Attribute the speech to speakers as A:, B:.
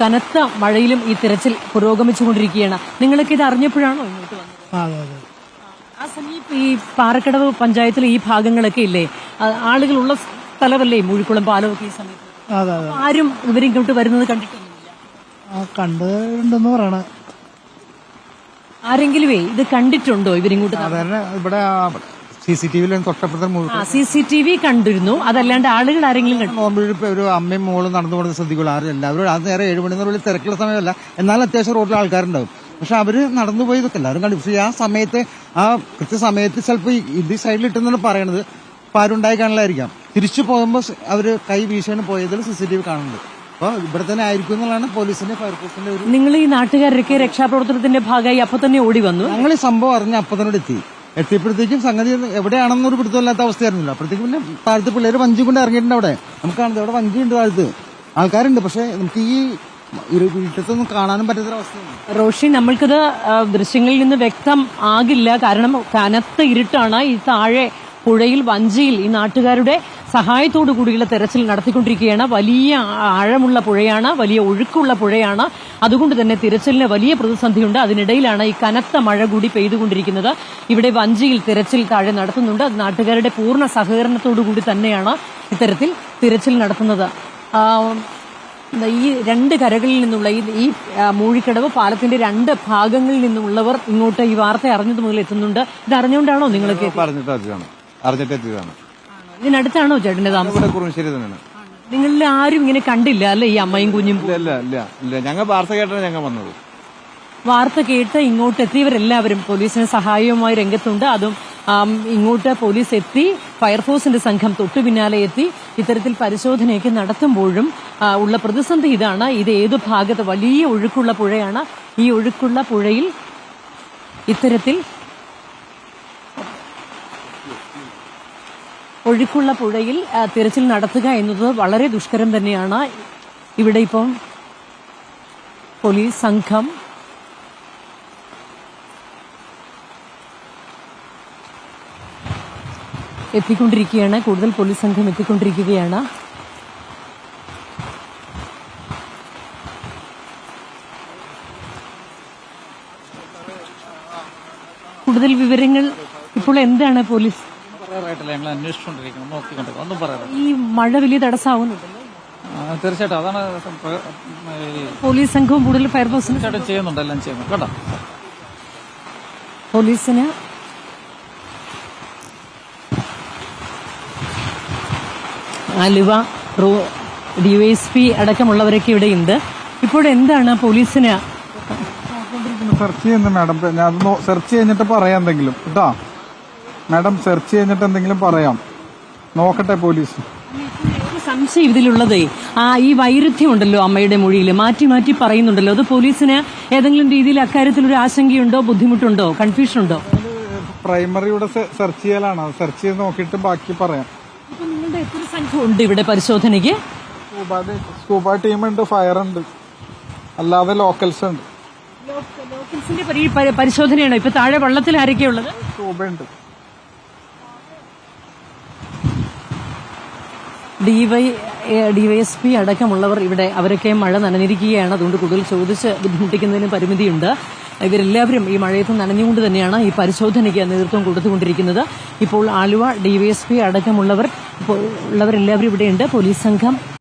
A: കനത്ത മഴയിലും ഈ തിരച്ചിൽ പുരോഗമിച്ചുകൊണ്ടിരിക്കുകയാണ്. നിങ്ങളൊക്കെ ഇത് അറിഞ്ഞപ്പോഴാണോ ഇങ്ങോട്ട് വന്നത്? ആ സമീപ ഈ പാറക്കടവ് പഞ്ചായത്തിലെ ഈ ഭാഗങ്ങളൊക്കെ ഇല്ലേ? ആളുകളുള്ള സ്ഥലമല്ലേ മൂഴിക്കുളം പാലമൊക്കെ ഈ സമയത്ത് ആരും ഇവരിങ്ങോട്ട് വരുന്നത് കണ്ടിട്ടൊന്നുമില്ല.
B: ആ കണ്ടിട്ടുണ്ടെന്ന് പറയണ.
A: ആരെങ്കിലുമേ ഇത് കണ്ടിട്ടുണ്ടോ ഇവരിങ്ങോട്ട്?
C: ഇവിടെ സി സി ടി തൊട്ടപ്പുറത്തെ മുഴുവൻ
A: സി സി ടി വി കണ്ടിരുന്നു. അതല്ലാണ്ട് ആളുകൾ ആരെങ്കിലും കണ്ടു
C: ഒരു അമ്മയും മോളും നടന്നു പോകുന്നത് ശ്രദ്ധിക്കുള്ളൂ. ആരും എല്ലാവരും അത് നേരെ ഏഴ് മണിന്നുള്ളിൽ തിരക്കുള്ള സമയമല്ല. എന്നാൽ അത്യാവശ്യം റോഡിൽ ആൾക്കാരുണ്ടാവും. പക്ഷെ അവർ നടന്നു പോയി ഇതൊക്കെ എല്ലാവരും കണ്ടു. പക്ഷേ ആ സമയത്ത് ആ കൃത്യസമയത്ത് ചിലപ്പോൾ ഇത് സൈഡിൽ ഇട്ടെന്നാണ് പറയണത്. അപ്പൊ കാണലായിരിക്കാം തിരിച്ചു പോകുമ്പോൾ അവർ കൈ വീശാണ് പോയതിൽ സി സി ടി വി കാണുന്നുണ്ട് അപ്പൊ ഇവിടെ തന്നെ ആയിരിക്കും എന്നുള്ളതാണ് പോലീസിന്റെ ഫയർഫോഴ്സിന്റെ ഒരു
A: നിങ്ങൾ ഈ നാട്ടുകാരൊക്കെ രക്ഷാപ്രവർത്തനത്തിന്റെ ഭാഗമായി അപ്പൊ തന്നെ ഓടി വന്നു.
C: ഞങ്ങൾ ഈ സംഭവം അറിഞ്ഞ അപ്പൊ തന്നെ എത്തി. എത്തിയപ്പോഴത്തേക്കും സംഗതി എവിടെയാണെന്നൊരു പിടുത്തമില്ലാത്ത അവസ്ഥയായിരുന്നില്ല. അപ്പോഴത്തേക്കും പിന്നെ താഴത്ത് പിള്ളേർ വഞ്ചി കൊണ്ട് ഇറങ്ങിയിട്ടുണ്ട് അവിടെ. നമുക്ക് കാണുന്നത് അവിടെ വഞ്ചിയുണ്ട് താഴത്ത്. ആൾക്കാരുണ്ട് പക്ഷെ നമുക്ക് ഈ ഇരു- കാണാനും കാണാനും പറ്റാത്തൊരവസ്ഥയാണ്
A: റോഷി നമ്മൾക്കിത് ദൃശ്യങ്ങളിൽ നിന്ന് വ്യക്തം ആകില്ല. കാരണം കനത്ത ഇരുട്ടാണ് ഈ താഴെ പുഴയിൽ വഞ്ചിയിൽ ഈ നാട്ടുകാരുടെ സഹായത്തോടു കൂടിയുള്ള തെരച്ചിൽ നടത്തിക്കൊണ്ടിരിക്കുകയാണ്. വലിയ ആഴമുള്ള പുഴയാണ് വലിയ ഒഴുക്കുള്ള പുഴയാണ്. അതുകൊണ്ട് തന്നെ തിരച്ചിലിന് വലിയ പ്രതിസന്ധിയുണ്ട്. അതിനിടയിലാണ് ഈ കനത്ത മഴ കൂടി പെയ്തുകൊണ്ടിരിക്കുന്നത്. ഇവിടെ വഞ്ചിയിൽ തിരച്ചിൽ താഴെ നടത്തുന്നുണ്ട്. അത് നാട്ടുകാരുടെ പൂർണ സഹകരണത്തോടു കൂടി തന്നെയാണ് ഇത്തരത്തിൽ തിരച്ചിൽ നടത്തുന്നത്. ഈ രണ്ട് കരകളിൽ നിന്നുള്ള ഈ മൂഴിക്കടവ് പാലത്തിന്റെ രണ്ട് ഭാഗങ്ങളിൽ നിന്നുള്ളവർ ഇങ്ങോട്ട് ഈ വാർത്ത അറിഞ്ഞത് മുതൽ എത്തുന്നുണ്ട്. ഇത് അറിഞ്ഞുകൊണ്ടാണോ നിങ്ങൾക്ക്
D: പറഞ്ഞിട്ട് അറിഞ്ഞിട്ട് എത്തിയതാണ്
A: ഇതിനടുത്താണോ ചേട്ടന്റെ താമസം?
D: ഇവിടെ കുറുശ്ശേരി തന്നെയാണ്.
A: നിങ്ങളിൽ ആരും ഇങ്ങനെ കണ്ടില്ല അല്ലെ ഈ അമ്മയും കുഞ്ഞും?
D: ഇല്ല ഇല്ല ഇല്ല ഇല്ല. ഞങ്ങൾ വാർത്ത കേട്ടാണ് ഞങ്ങൾ വന്നത്.
A: വാർത്ത കേട്ട് ഇങ്ങോട്ട് എത്തിയവരെല്ലാവരും പോലീസിന് സഹായവുമായി രംഗത്തുണ്ട്. അതും ഇങ്ങോട്ട് പോലീസ് എത്തി ഫയർഫോഴ്സിന്റെ സംഘം തൊട്ടു പിന്നാലെ എത്തി. ഇത്തരത്തിൽ പരിശോധനയൊക്കെ നടത്തുമ്പോഴും ഉള്ള പ്രതിസന്ധി ഇതാണ്. ഇത് ഏത് ഭാഗത്ത് വലിയ ഒഴുക്കുള്ള പുഴയാണ്. ഈ ഒഴുക്കുള്ള പുഴയിൽ ഇത്തരത്തിൽ ഒഴുക്കുള്ള പുഴയിൽ തിരച്ചിൽ നടത്തുക എന്നത് വളരെ ദുഷ്കരം തന്നെയാണ്. ഇവിടെ ഇപ്പം പോലീസ് സംഘം എത്തിക്കൊണ്ടിരിക്കുകയാണ്. കൂടുതൽ പോലീസ് സംഘം എത്തിക്കൊണ്ടിരിക്കുകയാണ്. കൂടുതൽ വിവരങ്ങൾ ഇപ്പോൾ എന്താണ് പോലീസ്
E: പറയാറായിട്ടില്ല ഞങ്ങൾ അന്വേഷിച്ചുകൊണ്ടിരിക്കണം നോക്കിക്കൊണ്ടിരിക്കണം ഒന്നും പറയാറ്
A: ഈ മഴ വലിയ തടസ്സമാവുന്നുണ്ടല്ലോ
E: തീർച്ചയായിട്ടും. അതാണ്
A: പോലീസ് സംഘവും കൂടുതൽ ഫയർഫോഴ്സിന്
E: തീർച്ചയായിട്ടും ചെയ്യുന്നുണ്ട്. എല്ലാം ചെയ്യുന്നുണ്ട്. കേട്ടോ?
A: പോലീസിന് ആലുവ ഡിവൈഎസ്പി അടക്കമുള്ളവരൊക്കെ ഇവിടെ ഉണ്ട്. എന്താണ് പോലീസിന്
F: സെർച്ച് ചെയ്യുന്നത് മാഡം. ഞാൻ സെർച്ച് കഴിഞ്ഞിട്ട് പറയാം എന്തെങ്കിലും. കേട്ടോ? മാഡം സെർച്ച് ചെയ്തിട്ട് എന്തെങ്കിലും പറയാം. നോക്കട്ടെ പോലീസ്.
A: സംശയം ഇതിലുള്ളതേ. ആ ഈ വൈരുദ്ധ്യം ഉണ്ടല്ലോ അമ്മയുടെ മൊഴിയിൽ മാറ്റി മാറ്റി പറയുന്നുണ്ടല്ലോ. അത് പോലീസിന് ഏതെങ്കിലും രീതിയിൽ അക്കാര്യത്തിൽ ഒരു ആശങ്കയുണ്ടോ ബുദ്ധിമുട്ടുണ്ടോ കൺഫ്യൂഷൻ ഉണ്ടോ
F: പ്രൈമറിയുടെ സെർച്ച് ചെയ്യലാണ്. സെർച്ച് ചെയ്ത് നോക്കിയിട്ട് ബാക്കി പറയാം.
A: നിങ്ങളുടെ എത്ര സംഘം ഉണ്ട് ഇവിടെ പരിശോധനയ്ക്ക്?
F: സ്കൂബ ടീമുണ്ട് ഫയർ ഉണ്ട് അല്ലാതെ ലോക്കൽസ് ഉണ്ട്
A: ലോക്കൽസിന്റെ പരി- പരി- പരിശോധനയാണോ? ഇപ്പൊ താഴെ വള്ളത്തിൽ ആരൊക്കെയുള്ളത്
F: സ്കൂബ ഉണ്ട്
A: ഡിവൈ ഡിവൈഎസ്പി അടക്കമുള്ളവർ ഇവിടെ അവരൊക്കെ മഴ നനഞ്ഞിരിക്കുകയാണ്. അതുകൊണ്ട് കൂടുതൽ ചോദിച്ച് ബുദ്ധിമുട്ടിക്കുന്നതിന് പരിമിതിയുണ്ട്. ഇവരെല്ലാവരും ഈ മഴയത്ത് നനഞ്ഞുകൊണ്ട് തന്നെയാണ് ഈ പരിശോധനയ്ക്ക് നേതൃത്വം കൊടുത്തുകൊണ്ടിരിക്കുന്നത്. ഇപ്പോൾ ആലുവ ഡിവൈഎസ്പി അടക്കമുള്ളവർ ഉള്ളവരെല്ലാവരും ഇവിടെയുണ്ട്. പോലീസ് സംഘം